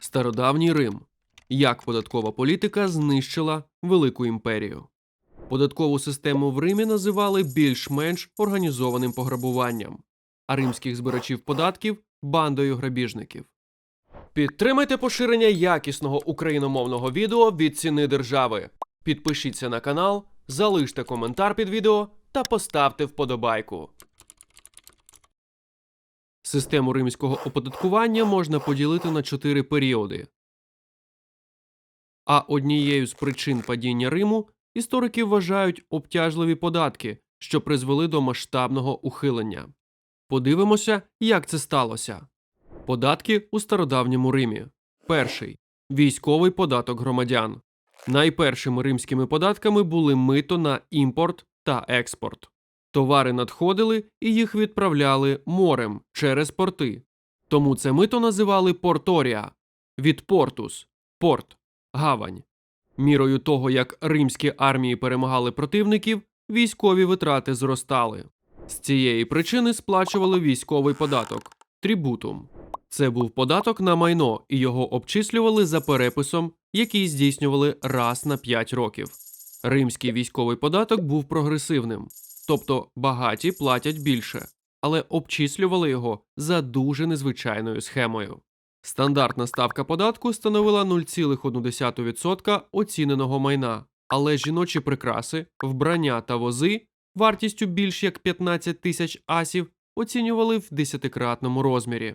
Стародавній Рим. Як податкова політика знищила велику імперію. Податкову систему в Римі називали більш-менш організованим пограбуванням, а римських збирачів податків бандою грабіжників. Підтримайте поширення якісного україномовного відео від ціни держави. Підпишіться на канал, залиште коментар під відео та поставте вподобайку. Систему римського оподаткування можна поділити на чотири періоди. А однією з причин падіння Риму історики вважають обтяжливі податки, що призвели до масштабного ухилення. Подивимося, як це сталося. Податки у стародавньому Римі. Перший військовий податок громадян. Найпершими римськими податками були мито на імпорт та експорт. Товари надходили і їх відправляли морем через порти. Тому це мито називали порторія від портус порт, гавань. Мірою того, як римські армії перемагали противників, військові витрати зростали. З цієї причини сплачували військовий податок трибутум. Це був податок на майно, і його обчислювали за переписом, який здійснювали раз на 5 років. Римський військовий податок був прогресивним, тобто багаті платять більше, але обчислювали його за дуже незвичайною схемою. Стандартна ставка податку становила 0,1% оціненого майна, але жіночі прикраси, вбрання та вози вартістю більш як 15 тисяч асів оцінювали в десятикратному розмірі.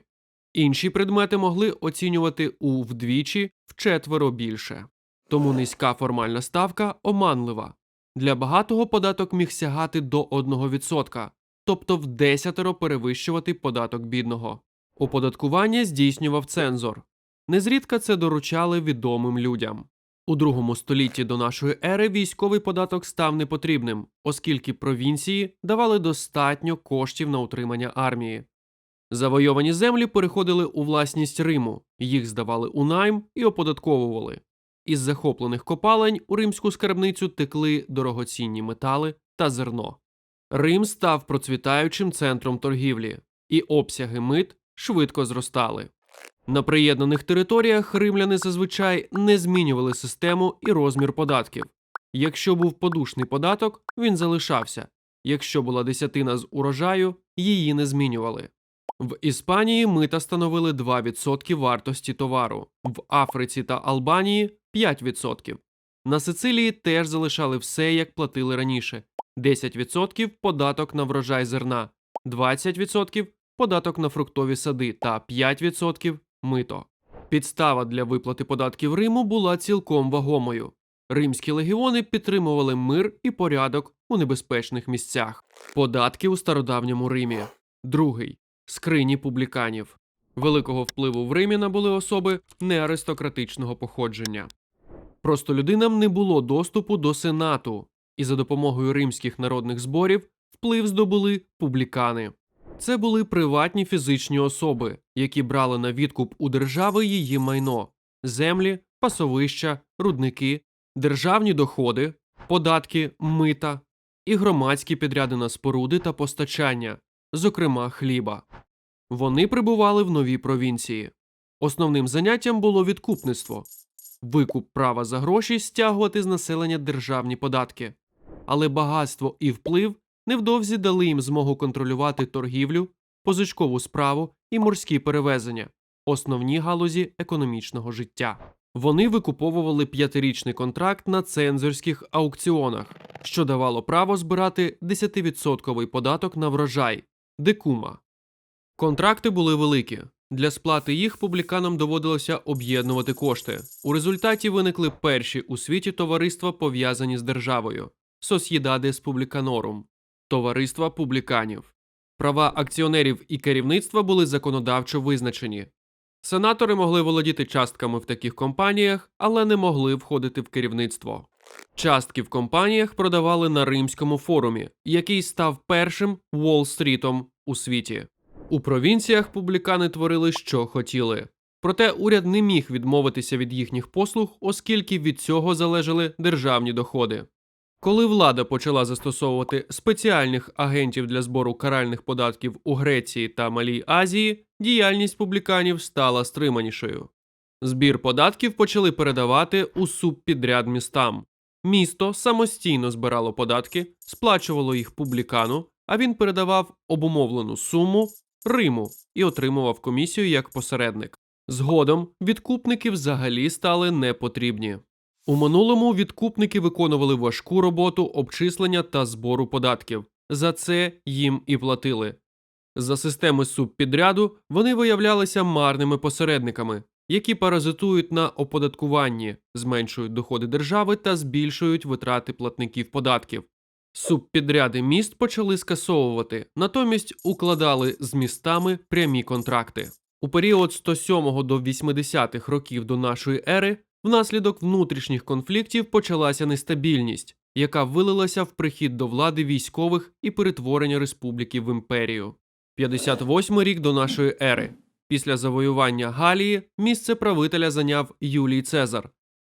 Інші предмети могли оцінювати у вдвічі вчетверо більше. Тому низька формальна ставка оманлива. Для багатого податок міг сягати до 1%, тобто в десятеро перевищувати податок бідного. Оподаткування здійснював цензор. Незрідка це доручали відомим людям. У другому столітті до нашої ери військовий податок став непотрібним, оскільки провінції давали достатньо коштів на утримання армії. Завойовані землі переходили у власність Риму, їх здавали у найм і оподатковували. Із захоплених копалень у римську скарбницю текли дорогоцінні метали та зерно. Рим став процвітаючим центром торгівлі, і обсяги мит швидко зростали. На приєднаних територіях римляни зазвичай не змінювали систему і розмір податків. Якщо був подушний податок, він залишався. Якщо була десятина з урожаю, її не змінювали. В Іспанії мита становили 2% вартості товару, в Африці та Албанії 5%. На Сицилії теж залишали все, як платили раніше: 10% податок на врожай зерна, 20% податок на фруктові сади та 5% мито. Підстава для виплати податків Риму була цілком вагомою. Римські легіони підтримували мир і порядок у небезпечних місцях. Податки у стародавньому Римі. Другий скрині публіканів. Великого впливу в Римі набули особи неаристократичного походження. Просто людинам не було доступу до сенату, і за допомогою римських народних зборів вплив здобули публікани. Це були приватні фізичні особи, які брали на відкуп у держави її майно, землі, пасовища, рудники, державні доходи, податки, мита і громадські підряди на споруди та постачання, зокрема хліба. Вони прибували в нові провінції. Основним заняттям було відкупництво викуп права за гроші стягувати з населення державні податки. Але багатство і вплив невдовзі дали їм змогу контролювати торгівлю, позичкову справу і морські перевезення основні галузі економічного життя. Вони викуповували п'ятирічний контракт на цензорських аукціонах, що давало право збирати 10% податок на врожай декума. Контракти були великі. Для сплати їх публіканам доводилося об'єднувати кошти. У результаті виникли перші у світі товариства, пов'язані з державою Sociedades Publicanorum – товариства публіканів. Права акціонерів і керівництва були законодавчо визначені. Сенатори могли володіти частками в таких компаніях, але не могли входити в керівництво. Частки в компаніях продавали на римському форумі, який став першим Уолл-стрітом у світі. У провінціях публікани творили, що хотіли. Проте уряд не міг відмовитися від їхніх послуг, оскільки від цього залежали державні доходи. Коли влада почала застосовувати спеціальних агентів для збору каральних податків у Греції та Малій Азії, діяльність публіканів стала стриманішою. Збір податків почали передавати у субпідряд містам. Місто самостійно збирало податки, сплачувало їх публікану, а він передавав обумовлену суму Риму і отримував комісію як посередник. Згодом відкупники взагалі стали непотрібні. У минулому відкупники виконували важку роботу обчислення та збору податків. За це їм і платили. За системи субпідряду вони виявлялися марними посередниками, які паразитують на оподаткуванні, зменшують доходи держави та збільшують витрати платників податків. Субпідряди міст почали скасовувати, натомість укладали з містами прямі контракти. У період з 107 до 80-х років до нашої ери внаслідок внутрішніх конфліктів почалася нестабільність, яка вилилася в прихід до влади військових і перетворення республіки в імперію. 58 рік до нашої ери. Після завоювання Галії місце правителя зайняв Юлій Цезар.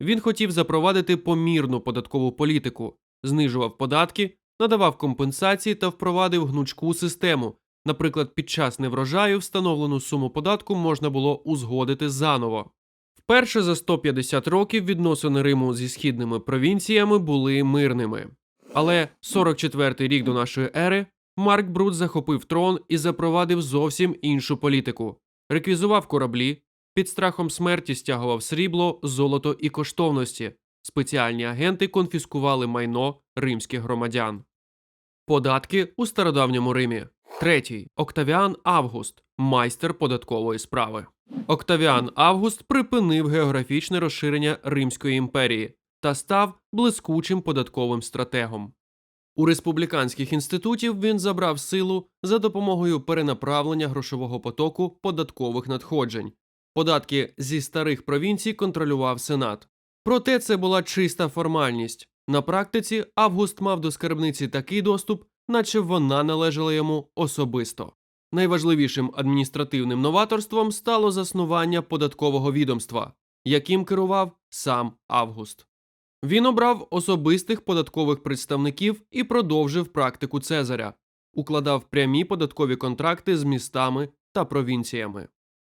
Він хотів запровадити помірну податкову політику, знижував податки, надавав компенсації та впровадив гнучку систему. Наприклад, під час неврожаю встановлену суму податку можна було узгодити заново. Вперше за 150 років відносини Риму зі східними провінціями були мирними. Але 44-й рік до нашої ери Марк Брут захопив трон і запровадив зовсім іншу політику. Реквізував кораблі, під страхом смерті стягував срібло, золото і коштовності. Спеціальні агенти конфіскували майно римських громадян. Податки у стародавньому Римі. Третій Октавіан Август, майстер податкової справи. Октавіан Август припинив географічне розширення Римської імперії та став блискучим податковим стратегом. У республіканських інститутів він забрав силу за допомогою перенаправлення грошового потоку податкових надходжень. Податки зі старих провінцій контролював Сенат. Проте це була чиста формальність. На практиці Август мав до скарбниці такий доступ, наче вона належала йому особисто. Найважливішим адміністративним новаторством стало заснування податкового відомства, яким керував сам Август. Він обрав особистих податкових представників і продовжив практику Цезаря, укладав прямі податкові контракти з містами та провінціями.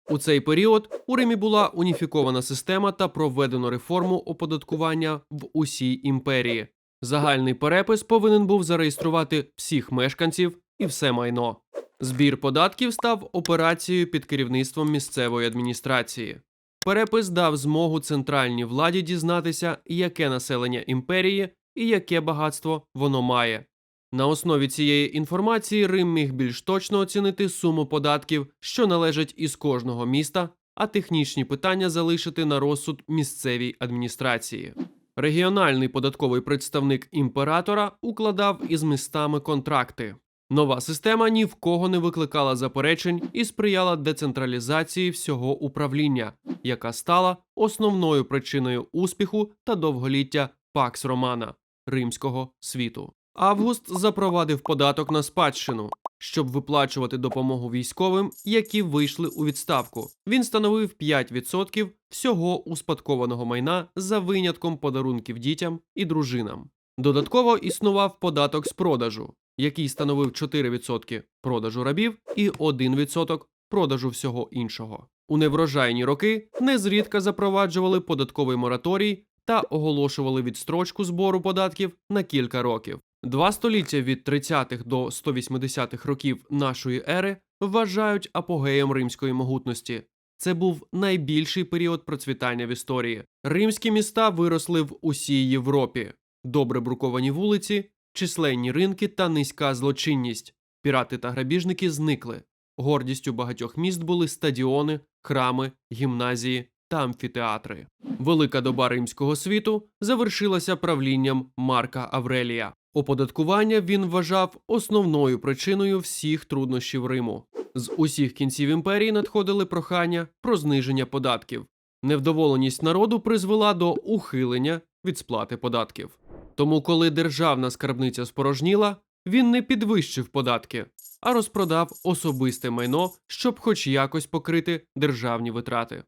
У цей період у Римі була уніфікована система та проведено реформу оподаткування в усій імперії. Загальний перепис повинен був зареєструвати всіх мешканців і все майно. Збір податків став операцією під керівництвом місцевої адміністрації. Перепис дав змогу центральній владі дізнатися, яке населення імперії і яке багатство воно має. На основі цієї інформації Рим міг більш точно оцінити суму податків, що належать із кожного міста, а технічні питання залишити на розсуд місцевій адміністрації. Регіональний податковий представник імператора укладав із містами контракти. Нова система ні в кого не викликала заперечень і сприяла децентралізації всього управління, яка стала основною причиною успіху та довголіття Пакс Романа римського світу. Август запровадив податок на спадщину, щоб виплачувати допомогу військовим, які вийшли у відставку. Він становив 5% всього успадкованого майна за винятком подарунків дітям і дружинам. Додатково існував податок з продажу, який становив 4% продажу рабів і 1% продажу всього іншого. У неврожайні роки незрідка запроваджували податковий мораторій та оголошували відстрочку збору податків на кілька років. Два століття від 30-х до 180-х років нашої ери вважають апогеєм римської могутності. Це був найбільший період процвітання в історії. Римські міста виросли в усій Європі, добре бруковані вулиці, численні ринки та низька злочинність. Пірати та грабіжники зникли. Гордістю багатьох міст були стадіони, храми, гімназії та амфітеатри. Велика доба римського світу завершилася правлінням Марка Аврелія. Оподаткування він вважав основною причиною всіх труднощів Риму. З усіх кінців імперії надходили прохання про зниження податків. Невдоволеність народу призвела до ухилення від сплати податків. Тому, коли державна скарбниця спорожніла, він не підвищив податки, а розпродав особисте майно, щоб хоч якось покрити державні витрати.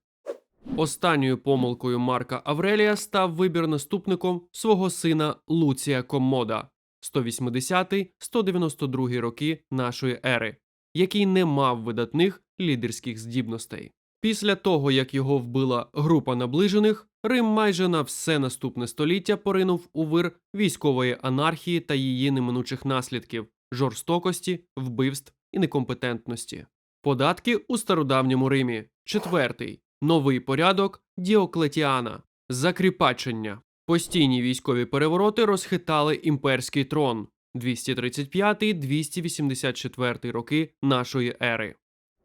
Останньою помилкою Марка Аврелія став вибір наступником свого сина Луція Комода 180-192 роки нашої ери, який не мав видатних лідерських здібностей. Після того, як його вбила група наближених, Рим майже на все наступне століття поринув у вир військової анархії та її неминучих наслідків жорстокості, вбивств і некомпетентності. Податки у стародавньому Римі. Четвертий новий порядок Діоклетіана. Закріпачення. Постійні військові перевороти розхитали імперський трон 235-284 роки нашої ери.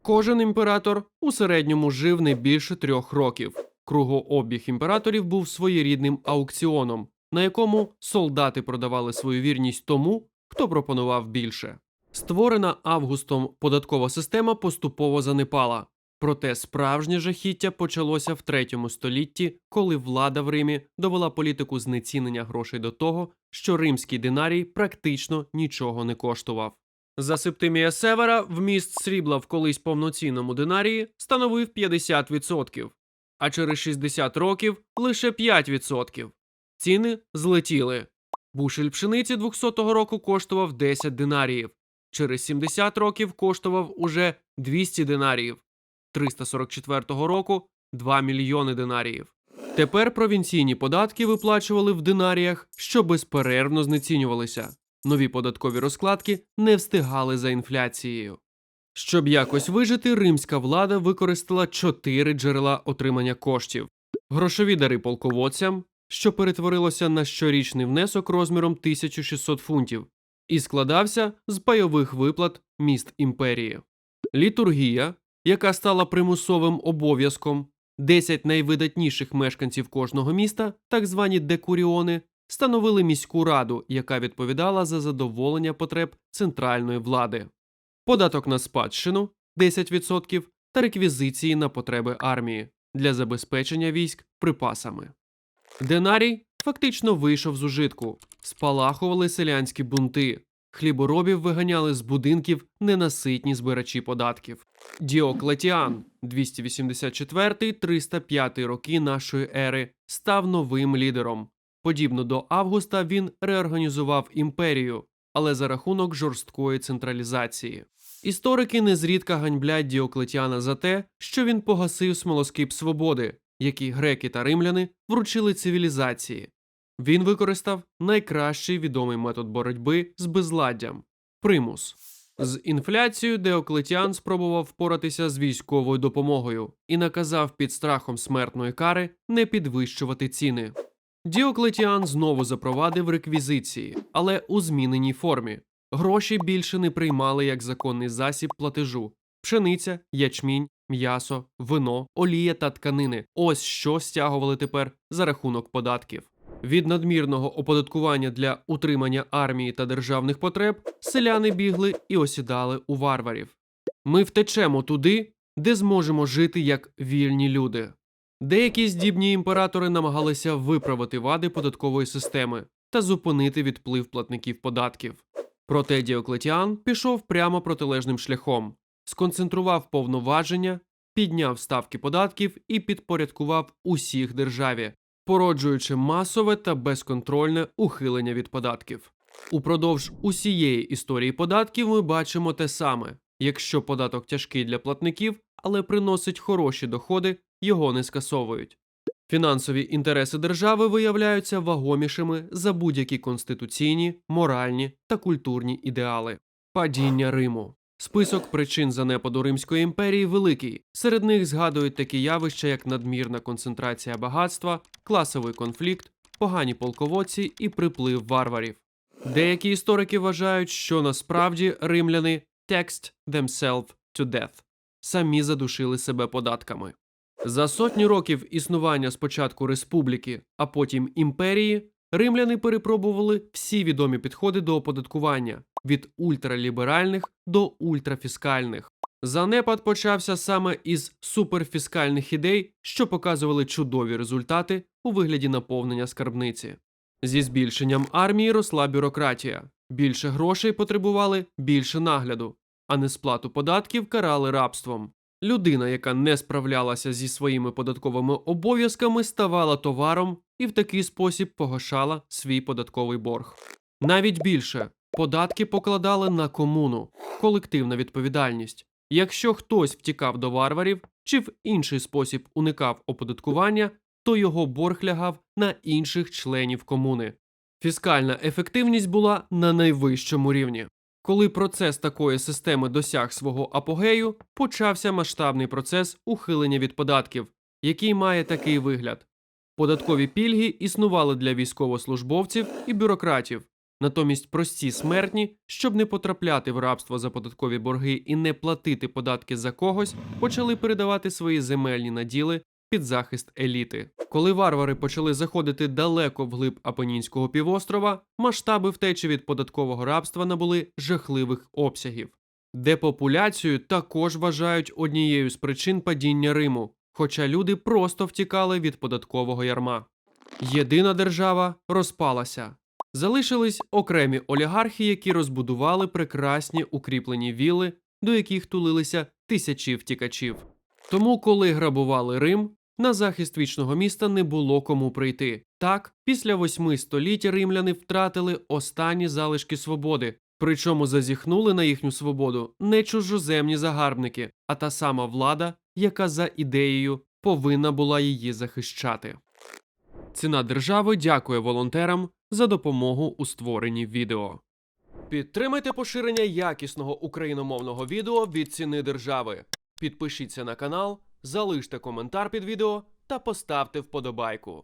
Кожен імператор у середньому жив не більше трьох років. Кругообіг імператорів був своєрідним аукціоном, на якому солдати продавали свою вірність тому, хто пропонував більше. Створена Августом податкова система поступово занепала. Проте справжнє жахіття почалося в третьому столітті, коли влада в Римі довела політику знецінення грошей до того, що римський динарій практично нічого не коштував. За Септимія Севера вміст срібла в колись повноцінному динарії становив 50%, а через 60 років лише 5%. Ціни злетіли. Бушель пшениці 200-го року коштував 10 динаріїв, через 70 років коштував уже 200 динаріїв, 344 року 2 мільйони динаріїв. Тепер провінційні податки виплачували в динаріях, що безперервно знецінювалися. Нові податкові розкладки не встигали за інфляцією. Щоб якось вижити, римська влада використала чотири джерела отримання коштів: грошові дари полководцям, що перетворилося на щорічний внесок розміром 1600 фунтів, і складався з пайових виплат міст імперії, літургія, яка стала примусовим обов'язком, 10 найвидатніших мешканців кожного міста, так звані декуріони, становили міську раду, яка відповідала за задоволення потреб центральної влади, податок на спадщину 10% та реквізиції на потреби армії для забезпечення військ припасами. Динарій фактично вийшов з ужитку, спалахували селянські бунти, хліборобів виганяли з будинків ненаситні збирачі податків. Діоклетіан 284-305 роки нашої ери став новим лідером. Подібно до Августа, він реорганізував імперію, але за рахунок жорсткої централізації. Історики незрідка ганьблять Діоклетіана за те, що він погасив смолоскип свободи, який греки та римляни вручили цивілізації. Він використав найкращий відомий метод боротьби з безладдям примус. З інфляцією Деоклетіан спробував впоратися з військовою допомогою і наказав під страхом смертної кари не підвищувати ціни. Діоклетіан знову запровадив реквізиції, але у зміненій формі. Гроші більше не приймали як законний засіб платежу: пшениця, ячмінь, м'ясо, вино, олія та тканини. Ось що стягували тепер за рахунок податків. Від надмірного оподаткування для утримання армії та державних потреб селяни бігли і осідали у варварів. Ми втечемо туди, де зможемо жити як вільні люди. Деякі здібні імператори намагалися виправити вади податкової системи та зупинити відплив платників податків. Проте Діоклетіан пішов прямо протилежним шляхом, сконцентрував повноваження, підняв ставки податків і підпорядкував усіх державі, породжуючи масове та безконтрольне ухилення від податків. Упродовж усієї історії податків ми бачимо те саме: якщо податок тяжкий для платників, але приносить хороші доходи, його не скасовують. Фінансові інтереси держави виявляються вагомішими за будь-які конституційні, моральні та культурні ідеали. Падіння Риму. Список причин занепаду Римської імперії великий. Серед них згадують такі явища, як надмірна концентрація багатства, класовий конфлікт, погані полководці і приплив варварів. Деякі історики вважають, що насправді римляни text themselves to death, самі задушили себе податками. За сотні років існування спочатку республіки, а потім імперії, римляни перепробували всі відомі підходи до оподаткування від ультраліберальних до ультрафіскальних. Занепад почався саме із суперфіскальних ідей, що показували чудові результати у вигляді наповнення скарбниці. Зі збільшенням армії росла бюрократія. Більше грошей потребували більше нагляду, а несплату податків карали рабством. Людина, яка не справлялася зі своїми податковими обов'язками, ставала товаром і в такий спосіб погашала свій податковий борг. Навіть більше податки покладали на комуну, колективна відповідальність. Якщо хтось втікав до варварів, чи в інший спосіб уникав оподаткування, то його борг лягав на інших членів комуни. Фіскальна ефективність була на найвищому рівні. Коли процес такої системи досяг свого апогею, почався масштабний процес ухилення від податків, який має такий вигляд. Податкові пільги існували для військовослужбовців і бюрократів. Натомість прості смертні, щоб не потрапляти в рабство за податкові борги і не платити податки за когось, почали передавати свої земельні наділи під захист еліти. Коли варвари почали заходити далеко вглиб Апенінського півострова, масштаби втечі від податкового рабства набули жахливих обсягів. Депопуляцію також вважають однією з причин падіння Риму, хоча люди просто втікали від податкового ярма. Єдина держава розпалася. Залишились окремі олігархи, які розбудували прекрасні укріплені віли, до яких тулилися тисячі втікачів. Тому, коли грабували Рим, на захист вічного міста не було кому прийти. Так, після восьми століть римляни втратили останні залишки свободи, причому зазіхнули на їхню свободу не чужоземні загарбники, а та сама влада, яка за ідеєю повинна була її захищати. Ціна держави дякує волонтерам за допомогу у створенні відео. Підтримайте поширення якісного україномовного відео від ціни держави. Підпишіться на канал, залиште коментар під відео та поставте вподобайку.